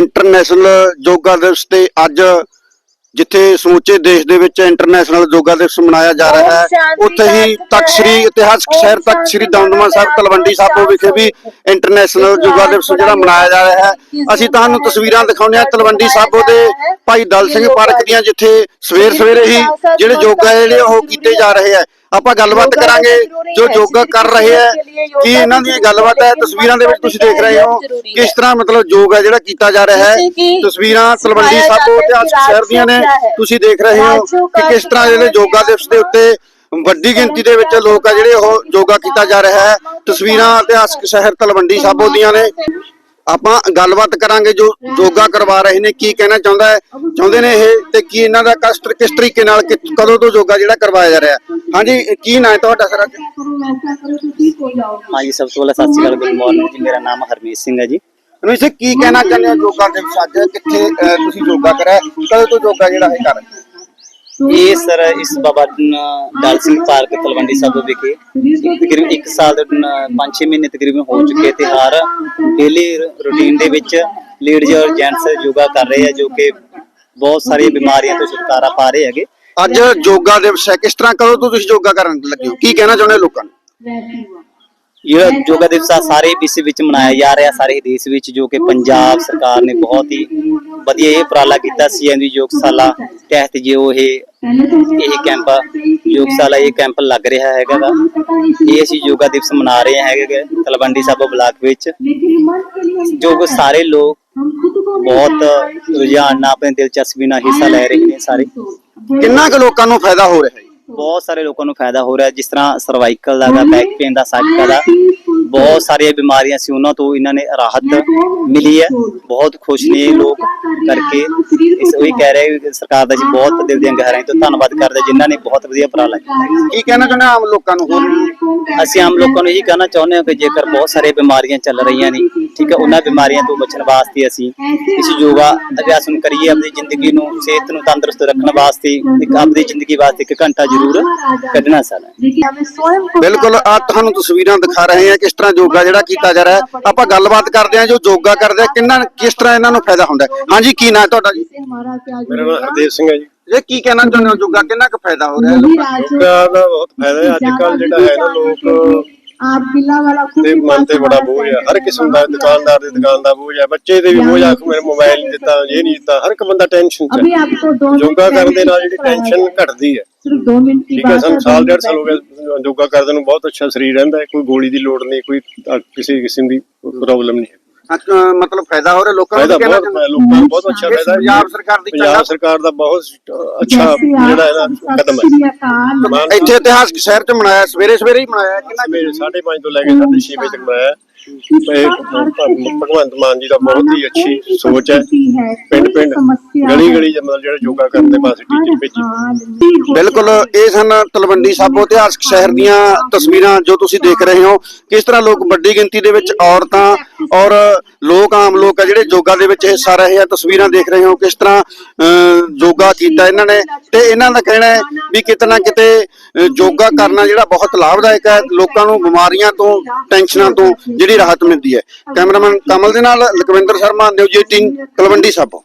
International yoga ਦਿਵਸ ਤੇ ਅੱਜ ਜਿੱਥੇ ਸਮੁੱਚੇ ਦੇਸ਼ ਦੇ ਵਿੱਚ ਇੰਟਰਨੈਸ਼ਨਲ ਯੋਗਾ ਦਿਵਸ ਮਨਾਇਆ ਜਾ ਰਿਹਾ ਹੈ ਉੱਥੇ ਹੀ ਤਖਤ ਸ੍ਰੀ ਇਤਿਹਾਸਕ ਸ਼ਹਿਰ ਤਖਤ ਸ੍ਰੀ ਦਮਦਮਾ ਸਾਹਿਬ ਤਲਵੰਡੀ ਸਾਬੋ ਵਿਖੇ ਵੀ ਇੰਟਰਨੈਸ਼ਨਲ ਯੋਗਾ ਦਿਵਸ ਜਿਹੜਾ ਮਨਾਇਆ ਜਾ ਰਿਹਾ ਹੈ। ਅਸੀਂ ਤੁਹਾਨੂੰ ਤਸਵੀਰਾਂ ਦਿਖਾਉਂਦੇ ਹਾਂ ਤਲਵੰਡੀ ਸਾਬੋ ਦੇ ਭਾਈ ਦਲ ਸਿੰਘ ਪਾਰਕ ਦੀਆਂ ਜਿੱਥੇ ਸਵੇਰ ਸਵੇਰੇ ਹੀ ਜਿਹੜੇ ਯੋਗਾ ਜਿਹੜੇ ਉਹ ਕੀਤੇ ਜਾ ਰਹੇ ਆ ਆਪਾਂ ਗੱਲਬਾਤ ਕਰਾਂਗੇ ਜੋ ਯੋਗਾ ਕਰ ਰਹੇ ਹੈ ਕੀ ਇਹਨਾਂ ਦੀ ਗੱਲਬਾਤ ਹੈ ਤਸਵੀਰਾਂ ਦੇ ਵਿੱਚ ਤੁਸੀਂ ਦੇਖ ਰਹੇ ਹੋ ਕਿਸ ਤਰ੍ਹਾਂ ਮਤਲਬ ਯੋਗ ਹੈ ਜਿਹੜਾ ਕੀਤਾ ਜਾ ਰਿਹਾ ਹੈ। ਤਸਵੀਰਾਂ ਤਲਵੰਡੀ ਸਾਬੋ ਇਤਿਹਾਸਕ ਸ਼ਹਿਰ ਦੀਆਂ ਨੇ ਤੁਸੀਂ ਦੇਖ ਰਹੇ ਹੋ ਕਿ ਕਿਸ ਤਰ੍ਹਾਂ ਜਿਹੜੇ ਯੋਗਾ ਦਿਵਸ ਦੇ ਉੱਤੇ ਵੱਡੀ ਗਿਣਤੀ ਦੇ ਵਿੱਚ ਲੋਕ ਆ ਜਿਹੜੇ ਉਹ ਯੋਗਾ ਕੀਤਾ ਜਾ ਰਿਹਾ ਹੈ। ਤਸਵੀਰਾਂ ਇਤਿਹਾਸਕ ਸ਼ਹਿਰ ਤਲਵੰਡੀ ਸਾਬੋ ਦੀਆਂ ਨੇ। ਆਪਾਂ ਗੱਲਬਾਤ ਕਰਾਂਗੇ ਜੋ ਯੋਗਾ ਕਰਵਾ ਰਹੇ ਨੇ ਕੀ ਕਹਿਣਾ ਚਾਹੁੰਦਾ ਚਾਹੁੰਦੇ ਨੇ ਇਹ ਤੇ ਕੀ ਇਹਨਾਂ ਦਾ ਕਸ਼ਟ ਕਿਸ ਤਰੀਕੇ ਨਾਲ ਕਦੋਂ ਤੋਂ ਯੋਗਾ ਜਿਹੜਾ ਕਰਵਾਇਆ ਜਾ ਰਿਹਾ? ਹਾਂਜੀ ਕੀ ਨਾਂ ਹੈ ਤੁਹਾਡਾ ਸਰ ਹਾਂਜੀ ਸਭ ਤੋਂ ਪਹਿਲਾਂ ਸਤਿ ਸ਼੍ਰੀ ਅਕਾਲ ਗੁੱਡ ਮਾਰਨਿੰਗ ਜੀ ਮੇਰਾ ਨਾਮ ਹਰਮੀਤ ਸਿੰਘ ਹੈ ਜੀ। ਹਰਮੀਤ ਸਿੰਘ ਕੀ ਕਹਿਣਾ ਚਾਹੁੰਦੇ ਹੋ ਯੋਗਾ ਦੇ ਵਿੱਚ ਅੱਜ? ਕਿੱਥੇ ਤੁਸੀਂ ਯੋਗਾ ਕਰਿਆ? ਕਦੋਂ ਤੋਂ ਯੋਗਾ ਜਿਹੜਾ ਹੈ ਕਰ ਇਹ ਸਰ ਇਸ ਬਾਬਾ ਨ- ਸਿੰਘ ਪਾਰਕ ਤਲਵੰਡੀ ਸਾਬੋ ਵਿਖੇ ਤਕਰੀਬਨ 1 ਸਾਲ ਦੇ 5-6 ਮਹੀਨੇ ਤਕਰੀਬਨ ਹੋ ਚੁੱਕੇ ਤੇ ਹਰ ਡੇਲੀ ਰੂਟੀਨ ਦੇ ਵਿੱਚ ਲੇਡੀਜ਼ ਔਰ ਜੈਂਟਸ ਯੋਗਾ ਕਰ ਰਹੇ ਆ ਜੋ ਕਿ ਬਹੁਤ ਸਾਰੀਆਂ ਬਿਮਾਰੀਆਂ ਤੋਂ ਛੁਟਕਾਰਾ ਪਾ ਰਹੇ ਹੈਗੇ। ਅੱਜ ਯੋਗਾ ਦਿਵਸ ਹੈ। ਕਿਸ ਤਰ੍ਹਾਂ ਕਦੋਂ ਤੋਂ ਤੁਸੀਂ ਯੋਗਾ ਕਰਨ ਲੱਗੇ ਹੋ? ਕੀ ਕਹਿਣਾ ਚਾਹੁੰਦੇ ਲੋਕਾਂ ਨੂੰ? ਜਿਹੜਾ ਯੋਗਾ ਦਿਵਸ ਸਾਰੇ ਵਿਸ਼ਵ ਵਿੱਚ ਮਨਾਇਆ ਜਾ ਰਿਹਾ ਸਾਰੇ ਦੇਸ਼ ਵਿੱਚ ਜੋ ਕਿ ਪੰਜਾਬ ਸਰਕਾਰ ਨੇ ਬਹੁਤ ਹੀ ਵਧੀਆ ਇਹ ਉਪਰਾਲਾ ਕੀਤਾ ਸੀ ਦੀ ਯੋਗਸ਼ਾਲਾ ਤਹਿਤ ਜੋ ਇਹ ਇਹ ਕੈਂਪ ਯੋਗਸ਼ਾਲਾ ਇਹ ਕੈਂਪ ਲੱਗ ਰਿਹਾ ਹੈਗਾ ਗਾ ਇਹ ਅਸੀਂ ਯੋਗਾ ਦਿਵਸ ਮਨਾ ਰਹੇ ਹੈਗੇ ਤਲਵੰਡੀ ਸਾਬੋ ਬਲਾਕ ਵਿੱਚ। ਜੋ ਕਿ ਸਾਰੇ ਲੋਕ ਬਹੁਤ ਰੁਝਾਨ ਨਾਲ ਆਪਣੇ ਦਿਲਚਸਪੀ ਨਾਲ ਹਿੱਸਾ ਲੈ ਰਹੇ ਨੇ ਸਾਰੇ। ਕਿੰਨਾ ਕੁ ਲੋਕਾਂ ਨੂੰ ਫਾਇਦਾ ਹੋ ਰਿਹਾ ਹੈ? ਬਹੁਤ ਸਾਰੇ ਲੋਕਾਂ ਨੂੰ ਫਾਇਦਾ ਹੋ ਰਿਹਾ ਜਿਸ ਤਰ੍ਹਾਂ ਸਰਵਾਈਕਲ ਦਾ ਬੈਕ ਪੇਨ ਦਾ ਸਾਈਕਲ ਦਾ। ਬਹੁਤ ਸਾਰੀਆਂ ਬਿਮਾਰੀਆਂ ਸੀ ਉਹਨਾਂ ਤੋਂ ਇਹਨਾਂ ਨੇ ਰਾਹਤ ਮਿਲੀ ਹੈ। ਬਹੁਤ ਖੁਸ਼ ਨੇ ਲੋਕ ਕਰਕੇ। ਇਸ ਉਹੀ ਕਹਿ ਰਹੇ ਕਿ ਸਰਕਾਰ ਦਾ ਜੀ ਬਹੁਤ ਦਿਲ ਦੀਆਂ ਗਹਿਰਾਈਆਂ ਤੋਂ ਧੰਨਵਾਦ ਕਰਦੇ ਜਿਨ੍ਹਾਂ ਨੇ ਬਹੁਤ ਵਧੀਆ ਉਪਰਾਲਾ ਕੀਤਾ। ਕੀ ਕਹਿਣਾ ਚਾਹੁੰਦੇ ਆਮ ਲੋਕਾਂ ਨੂੰ ਹੋਰ? ਅਸੀਂ ਆਮ ਲੋਕਾਂ ਨੂੰ ਇਹੀ ਕਹਿਣਾ ਚਾਹੁੰਦੇ ਹਾਂ ਕਿ ਜੇਕਰ ਬਹੁਤ ਸਾਰੇ ਬਿਮਾਰੀਆਂ ਚੱਲ ਰਹੀਆਂ ਨੇ ਠੀਕ ਹੈ ਉਹਨਾਂ ਬਿਮਾਰੀਆਂ ਤੋਂ ਬਚਣ ਵਾਸਤੇ ਅਸੀਂ ਇਸ ਯੋਗਾ ਅਭਿਆਸ ਨੂੰ ਕਰੀਏ ਆਪਣੀ ਜ਼ਿੰਦਗੀ ਨੂੰ ਸਿਹਤ ਨੂੰ ਤੰਦਰੁਸਤ ਰੱਖਣ ਵਾਸਤੇ ਇੱਕ ਆਪਣੀ ਜ਼ਿੰਦਗੀ ਵਾਸਤੇ ਇੱਕ ਘੰਟਾ ਜ਼ਰੂਰ ਕੱਢਣਾ ਸਾਡਾ। ਬਿਲਕੁਲ ਆ ਤੁਹਾਨੂੰ ਤਸਵੀਰਾਂ ਦਿਖਾ ਰਹੇ ਹਾਂ ਕਿਸ ਤਰ੍ਹਾਂ ਯੋਗਾ ਜਿਹੜਾ ਕੀਤਾ ਜਾ ਰਿਹਾ ਹੈ? ਆਪਾਂ ਗੱਲਬਾਤ ਕਰਦੇ ਹਾਂ ਜੋ ਯੋਗਾ ਕਰਦੇ ਆ ਕਿੰਨਾ ਕਿਸ ਤਰ੍ਹਾਂ ਇਹਨਾਂ ਨੂੰ ਫਾਇਦਾ ਹੁੰਦਾ ਹੈ? ਹਾਂਜੀ ਕੀ ਨਾਂ ਹੈ ਤੁਹਾਡਾ ਜੀ? ਮੇਰਾ ਨਾਮ ਹਰਦੇਵ ਸਿੰਘ ਹੈ ਜੀ। ਇਹ ਕੀ ਕਹਿਣਾ ਚਾਹੁੰਦੇ ਹੋ ਯੋਗਾ ਕਿੰਨਾ ਕੁ ਫਾਇਦਾ ਹੋ ਰਿਹਾ ਹੈ ਲੋਕਾਂ ਨੂੰ? ਯੋਗਾ ਦਾ ਬਹੁਤ ਫਾਇਦਾ ਹੈ। ਅੱਜ ਕੱਲ ਜਿਹੜਾ ਹੈ ਨਾ ਲੋਕ ਆਪ ਕਿਲਾ ਵਾਲਾ ਖੁਦ ਤੇ ਮਨ ਤੇ ਬੜਾ ਬੋਝ ਆ। ਹਰ ਕਿਸਮ ਦਾ ਦੁਕਾਨਦਾਰ ਦੇ ਦੁਕਾਨ ਦਾ ਬੋਝ ਆ। ਬੱਚੇ ਤੇ ਵੀ ਬੋਝ ਆ। ਮੇਰੇ ਮੋਬਾਈਲ ਨਹੀਂ ਦਿੱਤਾ ਇਹ ਨਹੀਂ ਦਿੱਤਾ। ਹਰ ਇੱਕ ਬੰਦਾ ਟੈਨਸ਼ਨ ਚ ਅਭੀ ਆਪਕੋ 2 ਮਿੰਟ ਯੋਗਾ ਕਰਨ ਦੇ ਨਾਲ ਜਿਹੜੀ ਟੈਨਸ਼ਨ ਘਟਦੀ ਹੈ ਸਿਰਫ 2 ਮਿੰਟ ਦੀ ਹੈ ਸਾਨੂੰ ਸਾਲ ਡੇਢ ਸਾਲ ਹੋ ਗਿਆ ਯੋਗਾ ਕਰਦੇ ਨੂੰ। ਬਹੁਤ ਅੱਛਾ ਸਰੀਰ ਰਹਿੰਦਾ ਕੋਈ ਗੋਲੀ ਦੀ ਲੋੜ ਨਹੀਂ ਕੋਈ ਕਿਸੇ ਕਿਸਮ ਦੀ ਪ੍ਰੋਬਲਮ ਨਹੀਂ ਮਤਲਬ ਫਾਇਦਾ ਹੋ ਰਿਹਾ ਲੋਕਾਂ ਨੂੰ ਫਾਇਦਾ ਵੀ ਬਹੁਤ ਅੱਛਾ ਇਸ ਫਾਇਦਾ ਪੰਜਾਬ ਸਰਕਾਰ ਦੀ ਪੰਜਾਬ ਸਰਕਾਰ ਦਾ ਬਹੁਤ ਅੱਛਾ ਜਿਹੜਾ ਇਹਦਾ ਕਦਮ ਹੈ। ਹੈ ਇੱਥੇ ਇਤਿਹਾਸਕ ਸ਼ਹਿਰ ਚ ਮਨਾਇਆ ਸਵੇਰੇ ਸਵੇਰੇ ਹੀ ਮਨਾਇਆ ਕਿੰਨਾ ਸਵੇਰੇ 5:30 ਤੋਂ ਲੈ ਕੇ 6:30 ਵਜੇ ਤੱਕ ਮਨਾਇਆ। ਇਹ ਭਗਵੰਤ ਮਾਨ ਜੀ ਦਾ ਬਹੁਤ ਹੀ ਅੱਛੀ ਸੋਚ ਹੈ। ਪਿੰਡ ਪਿੰਡ ਗਲੀ ਗਲੀ ਜਮਲ ਜਿਹੜਾ ਯੋਗਾ ਕਰਨ ਦੇ ਵਾਸਤੇ ਟੀਚਰ ਭੇਜੀ। ਬਿਲਕੁਲ ਇਹ ਸਨ ਤਲਵੰਡੀ ਸਾਬੋ ਇਤਿਹਾਸਕ ਸ਼ਹਿਰ ਦੀਆਂ ਤਸਵੀਰਾਂ ਜੋ ਤੁਸੀਂ ਦੇਖ ਰਹੇ ਹੋ। ਕਿਸ ਤਰ੍ਹਾਂ ਲੋਕ ਵੱਡੀ ਗਿਣਤੀ ਦੇ ਵਿੱਚ ਔਰਤਾਂ ਔਰ ਲੋਕ ਆਮ ਲੋਕ ਆ ਜਿਹੜੇ ਯੋਗਾ ਦੇ ਵਿੱਚ ਹਿੱਸਾ ਰਹੇ ਆ ਤਸਵੀਰਾਂ ਦੇਖ ਰਹੇ ਹੋ ਕਿਸ ਤਰ੍ਹਾਂ ਯੋਗਾ ਕੀਤਾ ਇਹਨਾਂ ਨੇ। ਤੇ ਇਹਨਾਂ ਦਾ ਕਹਿਣਾ ਹੈ ਵੀ ਕਿਤੇ ਨਾ ਕਿਤੇ ਯੋਗਾ ਕਰਨਾ ਜਿਹੜਾ ਬਹੁਤ ਲਾਭਦਾਇਕ ਹੈ ਲੋਕਾਂ ਨੂੰ ਬਿਮਾਰੀਆਂ ਤੋਂ ਟੈਨਸ਼ਨਾਂ ਤੋਂ ਜਿਹੜੀ ਰਾਹਤ ਮਿਲਦੀ ਹੈ। ਕੈਮਰਾਮੈਨ ਕਮਲ ਦੇ ਨਾਲ ਲਖਵਿੰਦਰ ਸ਼ਰਮਾ ਨਿਊਜ਼ 18 ਤਲਵੰਡੀ ਸਾਬੋ